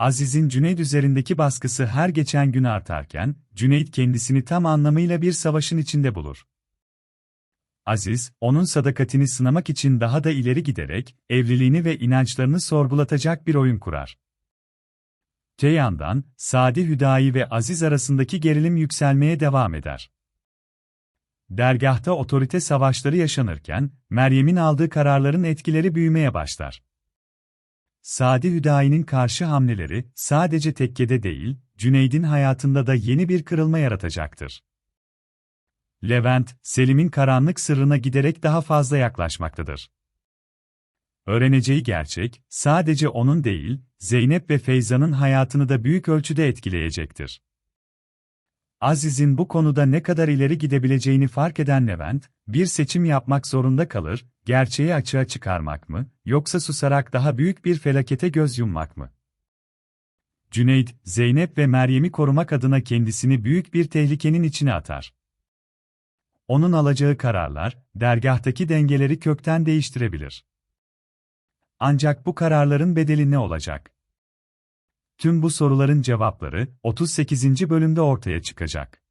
Aziz'in Cüneyt üzerindeki baskısı her geçen gün artarken, Cüneyt kendisini tam anlamıyla bir savaşın içinde bulur. Aziz, onun sadakatini sınamak için daha da ileri giderek, evliliğini ve inançlarını sorgulatacak bir oyun kurar. Te yandan, Sadi Hüdayi ve Aziz arasındaki gerilim yükselmeye devam eder. Dergahta otorite savaşları yaşanırken, Meryem'in aldığı kararların etkileri büyümeye başlar. Sadi Hüdayi'nin karşı hamleleri, sadece tekkede değil, Cüneyd'in hayatında da yeni bir kırılma yaratacaktır. Levent, Selim'in karanlık sırrına giderek daha fazla yaklaşmaktadır. Öğreneceği gerçek, sadece onun değil, Zeynep ve Feyza'nın hayatını da büyük ölçüde etkileyecektir. Aziz'in bu konuda ne kadar ileri gidebileceğini fark eden Levent, bir seçim yapmak zorunda kalır, gerçeği açığa çıkarmak mı, yoksa susarak daha büyük bir felakete göz yummak mı? Cüneyt, Zeynep ve Meryem'i korumak adına kendisini büyük bir tehlikenin içine atar. Onun alacağı kararlar, dergahtaki dengeleri kökten değiştirebilir. Ancak bu kararların bedeli ne olacak? Tüm bu soruların cevapları 38. bölümde ortaya çıkacak.